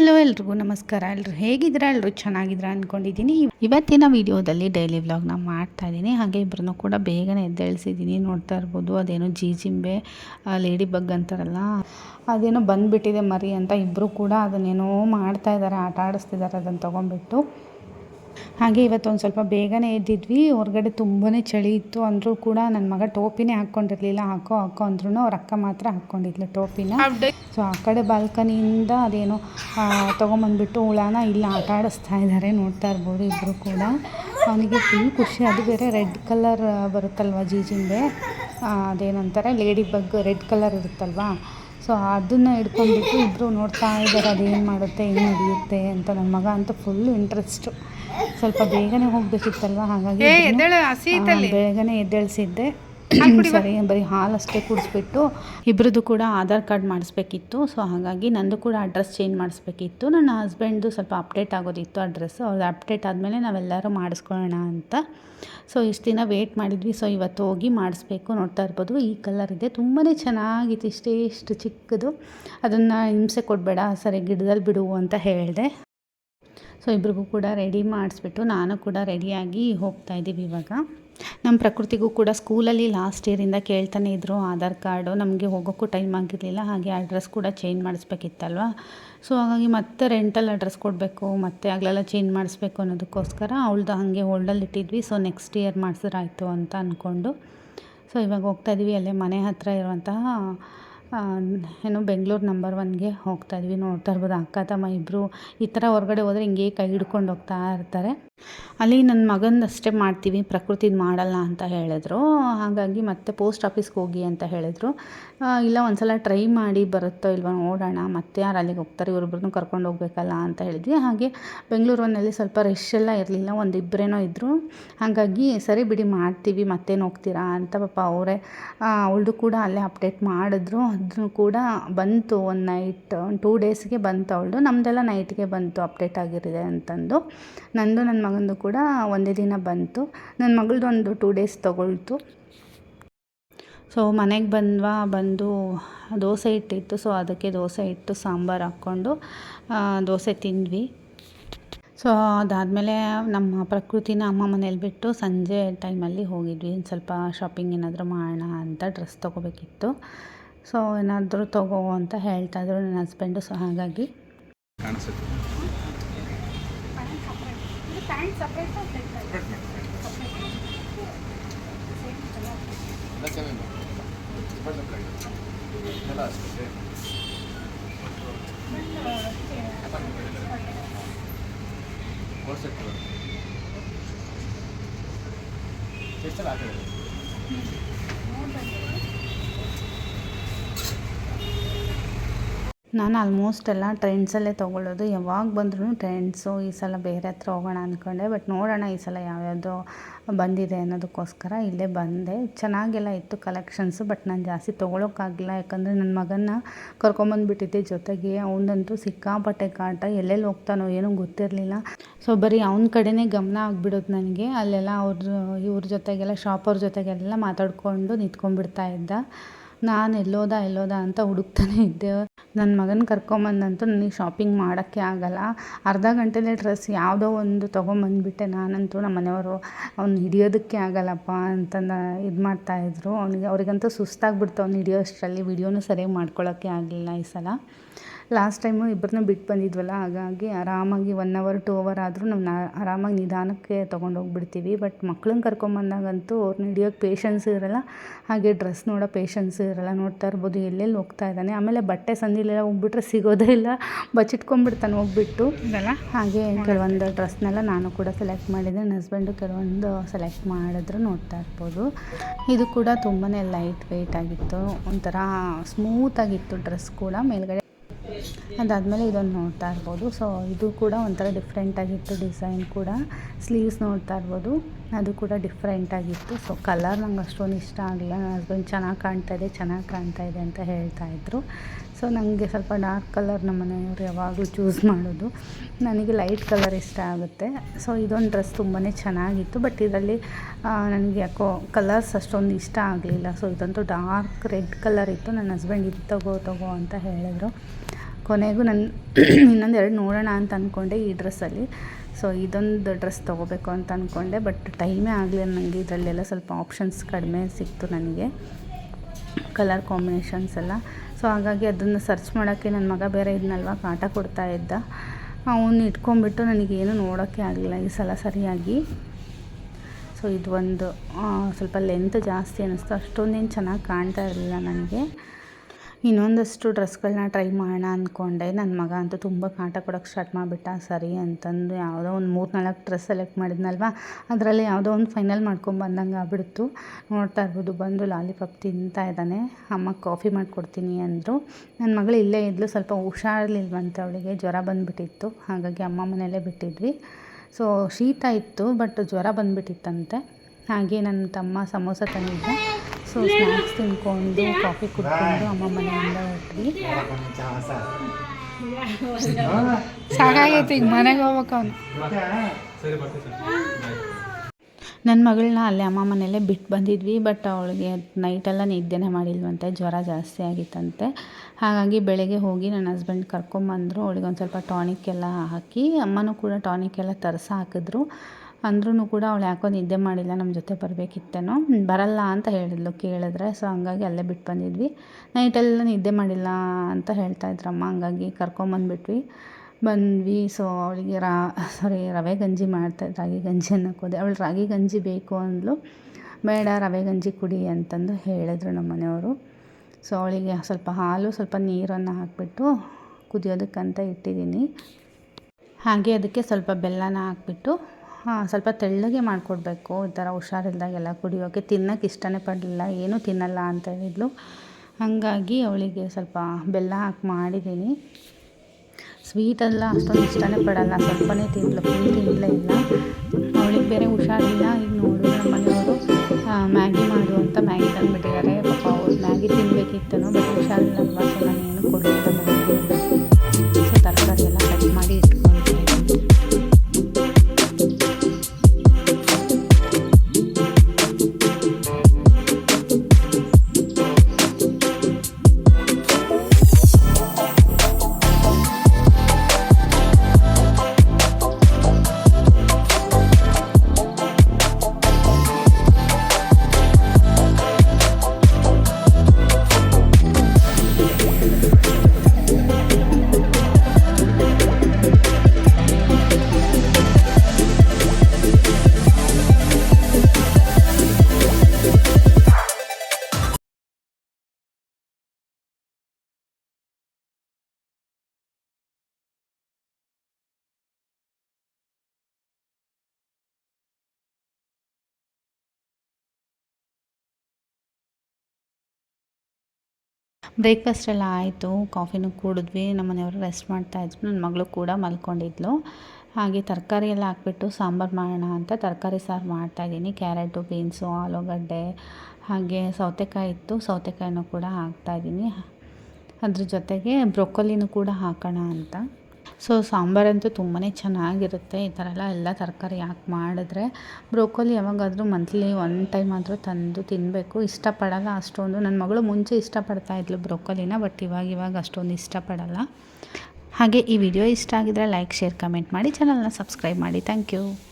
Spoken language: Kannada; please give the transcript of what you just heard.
ಹೆಲೋ ಎಲ್ರಿಗೂ ನಮಸ್ಕಾರ. ಎಲ್ಲರೂ ಹೇಗಿದ್ದೀರಾ? ಎಲ್ಲರೂ ಚೆನ್ನಾಗಿದ್ದೀರಾ ಅಂದ್ಕೊಂಡಿದ್ದೀನಿ ಇವತ್ತಿನ ವಿಡಿಯೋದಲ್ಲಿ ಡೈಲಿ ವ್ಲಾಗ್ನ ಮಾಡ್ತಾ ಇದ್ದೀನಿ. ಹಾಗೆ ಇಬ್ಬರನ್ನು ಕೂಡ ಬೇಗನೆ ಎದ್ದೇಳಿಸಿದ್ದೀನಿ. ನೋಡ್ತಾ ಇರ್ಬೋದು. ಅದೇನೋ ಜೀಜಿಂಬೆ ಲೇಡಿ ಬಗ್ ಅಂತಾರಲ್ಲ, ಅದೇನೋ ಬಂದುಬಿಟ್ಟಿದೆ ಮರಿ ಅಂತ ಇಬ್ಬರು ಕೂಡ ಅದನ್ನೇನೋ ಮಾಡ್ತಾ ಇದ್ದಾರೆ, ಆಟ ಆಡಿಸ್ತಿದ್ದಾರೆ, ಅದನ್ನು ತೊಗೊಂಡ್ಬಿಟ್ಟು. ಹಾಗೆ ಇವತ್ತು ಒಂದು ಸ್ವಲ್ಪ ಬೇಗನೆ ಎದ್ದಿದ್ವಿ. ಹೊರಗಡೆ ತುಂಬಾ ಚಳಿ ಇತ್ತು ಅಂದರೂ ಕೂಡ ನನ್ನ ಮಗ ಟೋಪಿನೇ ಹಾಕ್ಕೊಂಡಿರಲಿಲ್ಲ. ಹಾಕೋ ಹಾಕೋ ಅಂದ್ರೂ ಅವ್ರ ಅಕ್ಕ ಮಾತ್ರ ಹಾಕ್ಕೊಂಡಿದ್ಲು ಟೋಪಿನ. ಸೊ ಆ ಕಡೆ ಬಾಲ್ಕನಿಯಿಂದ ಅದೇನೋ ತೊಗೊಂಬಂದ್ಬಿಟ್ಟು ಹುಳನ ಇಲ್ಲಿ ಆಟ ಆಡಿಸ್ತಾ ಇದ್ದಾರೆ ನೋಡ್ತಾ ಇರ್ಬೋದು ಇಬ್ಬರು ಕೂಡ. ಅವನಿಗೆ ಫುಲ್ ಖುಷಿ. ಅದು ಬೇರೆ ರೆಡ್ ಕಲರ್ ಬರುತ್ತಲ್ವ ಜೀಜಿಂಬೆ? ಅದೇನಂತಾರೆ, ಲೇಡಿ ಬಗ್ ರೆಡ್ ಕಲರ್ ಇರುತ್ತಲ್ವಾ? ಸೊ ಅದನ್ನು ಹಿಡ್ಕೊಂಡ್ಬಿಟ್ಟು ಇಬ್ಬರು ನೋಡ್ತಾ ಇದ್ದಾರೆ ಅದೇನು ಮಾಡುತ್ತೆ, ಏನು ನಡೆಯುತ್ತೆ ಅಂತ ನನ್ನ ಮಗ ಅಂತೂ ಫುಲ್ ಇಂಟ್ರೆಸ್ಟು ಸ್ವಲ್ಪ ಬೇಗನೆ ಹೋಗಬೇಕಿತ್ತಲ್ವ? ಹಾಗಾಗಿ ಬೇಗನೆ ಎದ್ದೇಳಿಸಿದ್ದೆ. ಸರಿ ಬರೀ ಹಾಲು ಅಷ್ಟೇ ಕುಡಿಸ್ಬಿಟ್ಟು ಇಬ್ಬರದ್ದು ಕೂಡ ಆಧಾರ್ ಕಾರ್ಡ್ ಮಾಡಿಸ್ಬೇಕಿತ್ತು. ಸೊ ಹಾಗಾಗಿ ನಂದು ಕೂಡ ಅಡ್ರೆಸ್ ಚೇಂಜ್ ಮಾಡಿಸ್ಬೇಕಿತ್ತು. ನನ್ನ ಹಸ್ಬೆಂಡ್ದು ಸ್ವಲ್ಪ ಅಪ್ಡೇಟ್ ಆಗೋದಿತ್ತು ಅಡ್ರೆಸ್ ಅವ್ರದ್ದು ಅಪ್ಡೇಟ್ ಆದಮೇಲೆ ನಾವೆಲ್ಲರೂ ಮಾಡಿಸ್ಕೊಳ್ಳೋಣ ಅಂತ. ಸೊ ಇಷ್ಟು ದಿನ ವೇಟ್ ಮಾಡಿದ್ವಿ. ಸೊ ಇವತ್ತು ಹೋಗಿ ಮಾಡಿಸ್ಬೇಕು ನೋಡ್ತಾ ಇರ್ಬೋದು. ಈ ಕಲರ್ ಇದೆ. ತುಂಬಾ ಚೆನ್ನಾಗಿತ್ತು. ಇಷ್ಟೇ ಇಷ್ಟು ಚಿಕ್ಕದು. ಅದನ್ನು ಹಿಂಸೆ ಕೊಡಬೇಡ. ಸರಿ ಗಿಡದಲ್ಲಿ ಬಿಡು ಅಂತ ಹೇಳಿದೆ. ಸೊ ಇಬ್ರಿಗೂ ಕೂಡ ರೆಡಿ ಮಾಡಿಸ್ಬಿಟ್ಟು ನಾನು ಕೂಡ ರೆಡಿಯಾಗಿ ಹೋಗ್ತಾ ಇದ್ದೀವಿ ಇವಾಗ. ನಮ್ಮ ಪ್ರಕೃತಿಗೂ ಕೂಡ ಸ್ಕೂಲಲ್ಲಿ ಲಾಸ್ಟ್ ಇಯರಿಂದ ಕೇಳ್ತಾನೆ ಇದ್ದರು ಆಧಾರ್ ಕಾರ್ಡು, ನಮಗೆ ಹೋಗೋಕ್ಕೂ ಟೈಮ್ ಆಗಿರಲಿಲ್ಲ, ಹಾಗೆ ಅಡ್ರೆಸ್ ಕೂಡ ಚೇಂಜ್ ಮಾಡಿಸ್ಬೇಕಿತ್ತಲ್ವ? ಸೊ ಹಾಗಾಗಿ ಮತ್ತೆ ರೆಂಟಲ್ ಅಡ್ರೆಸ್ ಕೊಡಬೇಕು, ಮತ್ತೆ ಆಗಲೆಲ್ಲ ಚೇಂಜ್ ಮಾಡಿಸ್ಬೇಕು ಅನ್ನೋದಕ್ಕೋಸ್ಕರ ಅವಳ್ದು ಹಾಗೆ ಹೋಲ್ಡಲ್ಲಿ ಇಟ್ಟಿದ್ವಿ. ಸೊ ನೆಕ್ಸ್ಟ್ ಇಯರ್ ಮಾಡಿಸಿದ್ರಾಯ್ತು ಅಂತ ಅಂದ್ಕೊಂಡು ಸೊ ಇವಾಗ ಹೋಗ್ತಾ ಇದ್ದೀವಿ ಅಲ್ಲೇ ಮನೆ ಹತ್ತಿರ ಇರುವಂತಹ ಏನು ಬೆಂಗಳೂರು ನಂಬರ್ ಒನ್ಗೆ ಹೋಗ್ತಾ ಇದ್ವಿ, ನೋಡ್ತಾ ಇರ್ಬೋದು. ಅಕ್ಕ, ತಮ್ಮ ಇಬ್ಬರು ಈ ಥರ ಹೊರಗಡೆ ಹೋದರೆ ಹಿಂಗೆ ಕೈ ಹಿಡ್ಕೊಂಡು ಹೋಗ್ತಾ ಇರ್ತಾರೆ. ಅಲ್ಲಿ ನನ್ನ ಮಗಂದು ಅಷ್ಟೇ ಮಾಡ್ತೀವಿ, ಪ್ರಕೃತಿದು ಮಾಡಲ್ಲ ಅಂತ ಹೇಳಿದ್ರು. ಹಾಗಾಗಿ ಮತ್ತೆ ಪೋಸ್ಟ್ ಆಫೀಸ್ಗೆ ಹೋಗಿ ಅಂತ ಹೇಳಿದ್ರು. ಇಲ್ಲ, ಒಂದ್ಸಲ ಟ್ರೈ ಮಾಡಿ ಬರುತ್ತೋ ಇಲ್ವೋ ನೋಡೋಣ, ಮತ್ತೆ ಯಾರು ಅಲ್ಲಿಗೆ ಹೋಗ್ತಾರೆ ಇವ್ರಿಬ್ರನ್ನೂ ಕರ್ಕೊಂಡು ಹೋಗ್ಬೇಕಲ್ಲ ಅಂತ ಹೇಳಿದ್ವಿ. ಹಾಗೆ ಬೆಂಗಳೂರು ಒನ್ನಲ್ಲಿ ಸ್ವಲ್ಪ ರಶ್ ಎಲ್ಲ ಇರಲಿಲ್ಲ ಒಂದು ಇಬ್ಬರೇನೋ ಇದ್ದರು ಹಾಗಾಗಿ ಸರಿ ಬಿಡಿ, ಮಾಡ್ತೀವಿ, ಮತ್ತೇನು ಹೋಗ್ತೀರಾ ಅಂತ ಪಾಪ ಅವರೇ ಅವಳದು ಕೂಡ ಅಲ್ಲೇ ಅಪ್ಡೇಟ್ ಮಾಡಿದ್ರು. ಅದನ್ನು ಕೂಡ ಬಂತು ಒಂದು ನೈಟ್, ಒಂದು ಟೂ ಡೇಸ್ಗೆ ಬಂತು ಅವಳದು ನಮ್ಮದೆಲ್ಲ ನೈಟ್ಗೆ ಬಂತು ಅಪ್ಡೇಟ್ ಆಗಿರಿದೆ ಅಂತಂದು. ನಂದು ನನ್ನ ಮಗಂದು ಕೂಡ ಒಂದೇ ದಿನ ಬಂತು. ನನ್ನ ಮಗಳದು ಒಂದು ಟೂ ಡೇಸ್ ತೊಗೊಳ್ತು. ಸೊ ಮನೆಗೆ ಬಂದ್ವಾ, ಬಂದು ದೋಸೆ ಇಟ್ಟಿತ್ತು. ಸೊ ಅದಕ್ಕೆ ದೋಸೆ ಇಟ್ಟು ಸಾಂಬಾರು ಹಾಕ್ಕೊಂಡು ದೋಸೆ ತಿಂದ್ವಿ. ಸೊ ಅದಾದಮೇಲೆ ನಮ್ಮ ಪ್ರಕೃತಿನ ಅಮ್ಮ ಮನೇಲಿ ಬಿಟ್ಟು ಸಂಜೆ ಟೈಮಲ್ಲಿ ಹೋಗಿದ್ವಿ. ಒಂದು ಸ್ವಲ್ಪ ಶಾಪಿಂಗ್ ಏನಾದರೂ ಮಾಡೋಣ ಅಂತ ಡ್ರೆಸ್ ತೊಗೋಬೇಕಿತ್ತು. ಸೊ ಏನಾದರೂ ತಗೋ ಅಂತ ಹೇಳ್ತಾ ಇದ್ರು ನನ್ನ ಹಸ್ಬೆಂಡು ಸೊ ಹಾಗಾಗಿ. ಕಾಣಿಸುತ್ತೆ ಎಲ್ಲ ಚೆನ್ನಾಗಿ ಸಪರೇಟ್ ಸಪರೇಟ್ ಎಲ್ಲ ಅಷ್ಟೇ ಕೋರ್ಸೆಟ್ ಎಷ್ಟೆಲ್ಲ ಹಾಕಿದೆ ನಾನು ಆಲ್ಮೋಸ್ಟ್ ಎಲ್ಲ ಟ್ರೆಂಡ್ಸಲ್ಲೇ ತೊಗೊಳ್ಳೋದು. ಯಾವಾಗ ಬಂದ್ರೂ ಟ್ರೆಂಡ್ಸು ಈ ಸಲ ಬೇರೆ ಹತ್ರ ಹೋಗೋಣ ಅಂದ್ಕೊಂಡೆ ಬಟ್ ನೋಡೋಣ ಈ ಸಲ ಯಾವ್ಯಾವುದು ಬಂದಿದೆ ಅನ್ನೋದಕ್ಕೋಸ್ಕರ ಇಲ್ಲೇ ಬಂದೆ. ಚೆನ್ನಾಗೆಲ್ಲ ಇತ್ತು ಕಲೆಕ್ಷನ್ಸು ಬಟ್ ನಾನು ಜಾಸ್ತಿ ತೊಗೊಳೋಕ್ಕಾಗಲಿಲ್ಲ ಯಾಕಂದರೆ ನನ್ನ ಮಗನ್ನ ಕರ್ಕೊಂಬಂದುಬಿಟ್ಟಿದ್ದೆ ಜೊತೆಗೆ. ಅವನಂತೂ ಸಿಕ್ಕಾಪಟ್ಟೆ ಕಾಟ. ಎಲ್ಲೆಲ್ಲಿ ಹೋಗ್ತಾನೋ ಏನೂ ಗೊತ್ತಿರಲಿಲ್ಲ. ಸೊ ಬರೀ ಅವನ ಕಡೆನೇ ಗಮನ ಆಗಿಬಿಡೋದು ನನಗೆ. ಅಲ್ಲೆಲ್ಲ ಅವ್ರ, ಇವ್ರ ಜೊತೆಗೆಲ್ಲ ಶಾಪವ್ರ ಜೊತೆಗೆಲ್ಲ ಮಾತಾಡಿಕೊಂಡು ನಿಂತ್ಕೊಂಡ್ಬಿಡ್ತಾ ಇದ್ದ. ನಾನು ಎಲ್ಲೋದ ಎಲ್ಲೋದ ಅಂತ ಹುಡುಕ್ತಾನೆ ಇದ್ದೆ. ನನ್ನ ಮಗನ ಕರ್ಕೊಂಬಂದಂತೂ ನನಗೆ ಶಾಪಿಂಗ್ ಮಾಡೋಕ್ಕೆ ಆಗಲ್ಲ. ಅರ್ಧ ಗಂಟೆಲೇ ಡ್ರೆಸ್ ಯಾವುದೋ ಒಂದು ತೊಗೊಂಬಂದ್ಬಿಟ್ಟೆ ನಾನಂತೂ ನಮ್ಮ ಮನೆಯವರು. ಅವ್ನು ಹಿಡಿಯೋದಕ್ಕೆ ಆಗಲ್ಲಪ್ಪ ಅಂತ ಇದು ಮಾಡ್ತಾಯಿದ್ರು ಅವನಿಗೆ, ಅವರಿಗಂತೂ ಸುಸ್ತಾಗ್ಬಿಡ್ತು ಅವ್ನು ಹಿಡಿಯೋಷ್ಟರಲ್ಲಿ. ವಿಡಿಯೋನೂ ಸರಿಯಾಗಿ ಮಾಡ್ಕೊಳ್ಳೋಕ್ಕೆ ಆಗಲಿಲ್ಲ ಈ ಸಲ. ಲಾಸ್ಟ್ ಟೈಮು ಇಬ್ಬರನ್ನೂ ಬಿಟ್ಟು ಬಂದಿದ್ವಲ್ಲ ಹಾಗಾಗಿ ಆರಾಮಾಗಿ ಒನ್ ಅವರ್ ಟೂ ಅವರ್ ಆದರೂ ನಾವು ನಾ ಆರಾಮಾಗಿ ನಿಧಾನಕ್ಕೆ ತೊಗೊಂಡೋಗ್ಬಿಡ್ತೀವಿ. ಬಟ್ ಮಕ್ಳನ್ನ ಕರ್ಕೊಂಬಂದಾಗಂತೂ ಅವ್ರನ್ನ ಹಿಡಿಯೋಕ್ಕೆ ಪೇಷನ್ಸ್ ಇರಲ್ಲ. ಹಾಗೆ ಡ್ರೆಸ್ ನೋಡೋ ಪೇಷನ್ಸ್ ಇರಲ್ಲ. ನೋಡ್ತಾ ಇರ್ಬೋದು ಎಲ್ಲೆಲ್ಲಿ ಹೋಗ್ತಾ ಇದ್ದಾನೆ. ಆಮೇಲೆ ಬಟ್ಟೆ ಸಂದಿಲೆಲ್ಲ ಹೋಗ್ಬಿಟ್ರೆ ಸಿಗೋದೇ ಇಲ್ಲ. ಬಚ್ಚಿಟ್ಕೊಂಡ್ಬಿಡ್ತಾನೆ ಹೋಗ್ಬಿಟ್ಟು. ಹಾಗೆ ಕೆಲವೊಂದು ಡ್ರೆಸ್ನೆಲ್ಲ ನಾನು ಕೂಡ ಸೆಲೆಕ್ಟ್ ಮಾಡಿದ್ದೆ ನನ್ನ ಹಸ್ಬೆಂಡು ಕೆಲವೊಂದು ಸೆಲೆಕ್ಟ್ ಮಾಡಿದ್ರು ನೋಡ್ತಾ ಇರ್ಬೋದು. ಇದು ಕೂಡ ತುಂಬಾ ಲೈಟ್ ವೆಯ್ಟ್ ಆಗಿತ್ತು. ಒಂಥರ ಸ್ಮೂತಾಗಿತ್ತು ಡ್ರೆಸ್ ಕೂಡ. ಮೇಲ್ಗಡೆ ಅದಾದಮೇಲೆ ಇದೊಂದು ನೋಡ್ತಾ ಇರ್ಬೋದು. ಸೊ ಇದು ಕೂಡ ಒಂಥರ ಡಿಫ್ರೆಂಟಾಗಿತ್ತು ಡಿಸೈನ್ ಕೂಡ. ಸ್ಲೀವ್ಸ್ ನೋಡ್ತಾ ಇರ್ಬೋದು. ಅದು ಕೂಡ ಡಿಫ್ರೆಂಟಾಗಿತ್ತು ಸೊ ಕಲರ್ ನಂಗೆ ಅಷ್ಟೊಂದು ಇಷ್ಟ ಆಗಲಿಲ್ಲ. ನನ್ನ ಹಸ್ಬೆಂಡ್ ಚೆನ್ನಾಗಿ ಕಾಣ್ತಾ ಇದೆ, ಚೆನ್ನಾಗಿ ಕಾಣ್ತಾ ಇದೆ ಅಂತ ಹೇಳ್ತಾ ಇದ್ರು. ಸೊ ನನಗೆ ಸ್ವಲ್ಪ ಡಾರ್ಕ್ ಕಲರ್ ನಮ್ಮ ಮನೆಯವರು ಯಾವಾಗಲೂ ಚೂಸ್ ಮಾಡೋದು. ನನಗೆ ಲೈಟ್ ಕಲರ್ ಇಷ್ಟ ಆಗುತ್ತೆ. ಸೊ ಇದೊಂದು ಡ್ರೆಸ್ ತುಂಬಾ ಚೆನ್ನಾಗಿತ್ತು. ಬಟ್ ಇದರಲ್ಲಿ ನನಗೆ ಯಾಕೋ ಕಲರ್ಸ್ ಅಷ್ಟೊಂದು ಇಷ್ಟ ಆಗಲಿಲ್ಲ. ಸೊ ಇದಂತೂ ಡಾರ್ಕ್ ರೆಡ್ ಕಲರ್ ಇತ್ತು. ನನ್ನ ಹಸ್ಬೆಂಡ್ ಇದು ತಗೋ ತಗೋ ಅಂತ ಹೇಳಿದ್ರು. ಕೊನೆಗೂ ನನ್ನ ಇನ್ನೊಂದು ಎರಡು ನೋಡೋಣ ಅಂತ ಅಂದ್ಕೊಂಡೆ ಈ ಡ್ರೆಸ್ಸಲ್ಲಿ. ಸೊ ಇದೊಂದು ಡ್ರೆಸ್ ತೊಗೋಬೇಕು ಅಂತ ಅಂದ್ಕೊಂಡೆ ಬಟ್ ಟೈಮೇ ಆಗಲಿಲ್ಲ ನನಗೆ ಇದರಲ್ಲೆಲ್ಲ ಸ್ವಲ್ಪ ಆಪ್ಷನ್ಸ್ ಕಡಿಮೆ ಸಿಕ್ತು ನನಗೆ. ಕಲರ್ ಕಾಂಬಿನೇಷನ್ಸ್ ಎಲ್ಲ. ಸೊ ಹಾಗಾಗಿ ಅದನ್ನು ಸರ್ಚ್ ಮಾಡೋಕ್ಕೆ ನನ್ನ ಮಗ ಬೇರೆ ಇದ್ನಲ್ವ, ಕಾಟ ಕೊಡ್ತಾ ಇದ್ದ. ಅವನ್ನ ಇಟ್ಕೊಂಡ್ಬಿಟ್ಟು ನನಗೇನು ನೋಡೋಕ್ಕೆ ಆಗಲಿಲ್ಲ ಈ ಸಲ ಸರಿಯಾಗಿ. ಸೊ ಇದು ಒಂದು ಸ್ವಲ್ಪ ಲೆಂತ್ ಜಾಸ್ತಿ ಅನ್ನಿಸ್ತು ಅಷ್ಟೊಂದೇನು ಚೆನ್ನಾಗಿ ಕಾಣ್ತಾ ಇರಲಿಲ್ಲ ನನಗೆ. ಇನ್ನೊಂದಷ್ಟು ಡ್ರೆಸ್ಗಳನ್ನ ಟ್ರೈ ಮಾಡೋಣ ಅಂದ್ಕೊಂಡೆ. ನನ್ನ ಮಗ ಅಂತೂ ತುಂಬ ಕಾಟ ಕೊಡೋಕೆ ಸ್ಟಾರ್ಟ್ ಮಾಡಿಬಿಟ್ಟ ಸರಿ ಅಂತಂದು ಯಾವುದೋ ಒಂದು ಮೂರು ನಾಲ್ಕು ಡ್ರೆಸ್ ಸೆಲೆಕ್ಟ್ ಮಾಡಿದ್ನಲ್ವ? ಅದರಲ್ಲಿ ಯಾವುದೋ ಒಂದು ಫೈನಲ್ ಮಾಡ್ಕೊಂಬಂದಂಗೆ ಆಗ್ಬಿಡ್ತು. ನೋಡ್ತಾ ಇರ್ಬೋದು, ಬಂದು ಲಾಲಿಪಾಪ್ ತಿಂತಾ ಇದ್ದಾನೆ. ಅಮ್ಮ ಕಾಫಿ ಮಾಡಿಕೊಡ್ತೀನಿ ಅಂದರು. ನನ್ನ ಮಗಳು ಇಲ್ಲೇ ಇದ್ಲು, ಸ್ವಲ್ಪ ಹುಷಾರಿರ್ಲಿಲ್ವಂತೆ ಅವಳಿಗೆ. ಜ್ವರ ಬಂದುಬಿಟ್ಟಿತ್ತು. ಹಾಗಾಗಿ ಅಮ್ಮ ಮನೆಯಲ್ಲೇ ಬಿಟ್ಟಿದ್ವಿ. ಸೊ ಶೀತ ಇತ್ತು ಬಟ್ ಜ್ವರ ಬಂದುಬಿಟ್ಟಿತ್ತಂತೆ. ಹಾಗೆ ನನ್ನ ತಮ್ಮ ಸಮೋಸ ತಂದಿದ್ದ. ಸೊ ಸ್ನ್ಯಾಕ್ಸ್ ತಿನ್ಕೊಂಡು ಕಾಫಿ ಕುಡ್ಕೊಂಡು ಅಮ್ಮ ಮನೆಯಿಂದ ಹೊರಟ್ವಿ. ಸಾಕಾಗೈತೆ ಈಗ ಮನೆಗೆ ಹೋಗ್ಬೇಕು ಅವನು. ನನ್ನ ಮಗಳನ್ನ ಅಲ್ಲೇ ಅಮ್ಮ ಮನೆಯಲ್ಲೇ ಬಿಟ್ಟು ಬಂದಿದ್ವಿ ಬಟ್ ಅವಳಿಗೆ ನೈಟೆಲ್ಲ ನಿದ್ದೆನೇ ಮಾಡಿಲ್ವಂತೆ ಜ್ವರ ಜಾಸ್ತಿ ಆಗಿತ್ತಂತೆ. ಹಾಗಾಗಿ ಬೆಳಗ್ಗೆ ಹೋಗಿ ನನ್ನ ಹಸ್ಬೆಂಡ್ ಕರ್ಕೊಂಬಂದರು ಅವಳಿಗೆ ಒಂದು ಸ್ವಲ್ಪ ಟಾನಿಕ್ ಎಲ್ಲ ಹಾಕಿ ಅಮ್ಮನೂ ಕೂಡ ಟಾನಿಕ್ ಎಲ್ಲ ತರಿಸ ಹಾಕಿದ್ರು ಅಂದ್ರೂ ಕೂಡ ಅವಳು ಯಾಕೋ ನಿದ್ದೆ ಮಾಡಿಲ್ಲ ನಮ್ಮ ಜೊತೆ ಬರಬೇಕಿತ್ತೇನೋ. ಬರಲ್ಲ ಅಂತ ಹೇಳಿದ್ಲು ಕೇಳಿದ್ರೆ. ಸೊ ಹಂಗಾಗಿ ಅಲ್ಲೇ ಬಿಟ್ಟು ಬಂದಿದ್ವಿ. ನೈಟೆಲ್ಲ ನಿದ್ದೆ ಮಾಡಿಲ್ಲ ಅಂತ ಹೇಳ್ತಾ ಇದ್ರಮ್ಮ. ಹಂಗಾಗಿ ಕರ್ಕೊಂಬಂದ್ಬಿಟ್ವಿ ಬಂದ್ವಿ. ಸೊ ಅವಳಿಗೆ ರಾ ಸಾರಿ ರವೆ ಗಂಜಿ ಮಾಡ್ತಾ ರಾಗಿ ಗಂಜಿ ಅನ್ನೋಕ್ಕೋದೆ ಅವಳು ರಾಗಿ ಗಂಜಿ ಬೇಕು ಅಂದ್ಲು. ಬೇಡ, ರವೆ ಗಂಜಿ ಕುಡಿ ಅಂತಂದು ಹೇಳಿದ್ರು ನಮ್ಮ ಮನೆಯವರು. ಸೊ ಅವಳಿಗೆ ಸ್ವಲ್ಪ ಹಾಲು, ಸ್ವಲ್ಪ ನೀರನ್ನು ಹಾಕಿಬಿಟ್ಟು ಕುದಿಯೋದಕ್ಕಂತ ಇಟ್ಟಿದ್ದೀನಿ. ಹಾಗೆ ಅದಕ್ಕೆ ಸ್ವಲ್ಪ ಬೆಲ್ಲನ ಹಾಕ್ಬಿಟ್ಟು ಹಾಂ, ಸ್ವಲ್ಪ ತೆಳ್ಳಗೆ ಮಾಡಿಕೊಡ್ಬೇಕು. ಈ ಥರ ಹುಷಾರಿಲ್ದಾಗೆಲ್ಲ ಕುಡಿಯೋಕ್ಕೆ ತಿನ್ನೋಕೆ ಇಷ್ಟನೇ ಪಡಲಿಲ್ಲ. ಏನೂ ತಿನ್ನಲ್ಲ ಅಂತ ಹೇಳಿದ್ಲು. ಹಾಗಾಗಿ ಅವಳಿಗೆ ಸ್ವಲ್ಪ ಬೆಲ್ಲ ಹಾಕಿ ಮಾಡಿದ್ದೀನಿ. ಸ್ವೀಟೆಲ್ಲ ಅಷ್ಟೊಂದು ಇಷ್ಟನೇ ಪಡಲ್ಲ. ಸ್ವಲ್ಪನೇ ತಿಂದ್ಲು. ಫುಲ್ ಇಲ್ಲ. ಅವಳಿಗೆ ಬೇರೆ ಹುಷಾರಿಲ್ಲ. ಈಗ ನೋಡಿದ್ರೆ ನಮ್ಮ ಮನೆಯವರು ಮ್ಯಾಗಿ ಬ್ರೇಕ್ಫಾಸ್ಟ್ ಎಲ್ಲ ಆಯಿತು, ಕಾಫಿನೂ ಕುಡಿದ್ವಿ, ನಮ್ಮ ಮನೆಯವರು ರೆಸ್ಟ್ ಇದ್ವಿ ನನ್ನ ಮಗಳು ಕೂಡ ಮಲ್ಕೊಂಡಿದ್ಲು. ಹಾಗೆ ತರಕಾರಿ ಎಲ್ಲ ಹಾಕ್ಬಿಟ್ಟು ಸಾಂಬಾರು ಮಾಡೋಣ ಅಂತ ತರಕಾರಿ ಸಾರು ಮಾಡ್ತಾಯಿದ್ದೀನಿ ಕ್ಯಾರೆಟು, ಬೀನ್ಸು, ಆಲೂಗಡ್ಡೆ, ಹಾಗೆ ಸೌತೆಕಾಯಿ ಇತ್ತು, ಸೌತೆಕಾಯಿನೂ ಕೂಡ ಹಾಕ್ತಾಯಿದ್ದೀನಿ ಅದ್ರ ಜೊತೆಗೆ ಬ್ರೊಕೊಲಿನೂ ಕೂಡ ಹಾಕೋಣ ಅಂತ. ಸೊ ಸಾಂಬಾರಂತೂ ತುಂಬಾ ಚೆನ್ನಾಗಿರುತ್ತೆ. ಈ ಥರ ಎಲ್ಲ ಎಲ್ಲ ತರಕಾರಿ ಹಾಕಿ ಮಾಡಿದ್ರೆ ಬ್ರೋಕೋಲಿ ಯಾವಾಗಾದರೂ ಮಂತ್ಲಿ ಒನ್ ಟೈಮ್ ಆದರೂ ತಂದು ತಿನ್ನಬೇಕು ಇಷ್ಟಪಡಲ್ಲ ಅಷ್ಟೊಂದು. ನನ್ನ ಮಗಳು ಮುಂಚೆ ಇಷ್ಟಪಡ್ತಾ ಇದ್ಲು ಬ್ರೋಕೋಲಿನ, ಬಟ್ ಇವಾಗ ಇವಾಗ ಅಷ್ಟೊಂದು ಇಷ್ಟಪಡಲ್ಲ. ಹಾಗೆ ಈ ವಿಡಿಯೋ ಇಷ್ಟ ಆಗಿದ್ರೆ ಲೈಕ್, ಶೇರ್, ಕಮೆಂಟ್ ಮಾಡಿ. ಚಾನಲ್ನ ಸಬ್ಸ್ಕ್ರೈಬ್ ಮಾಡಿ. Thank you.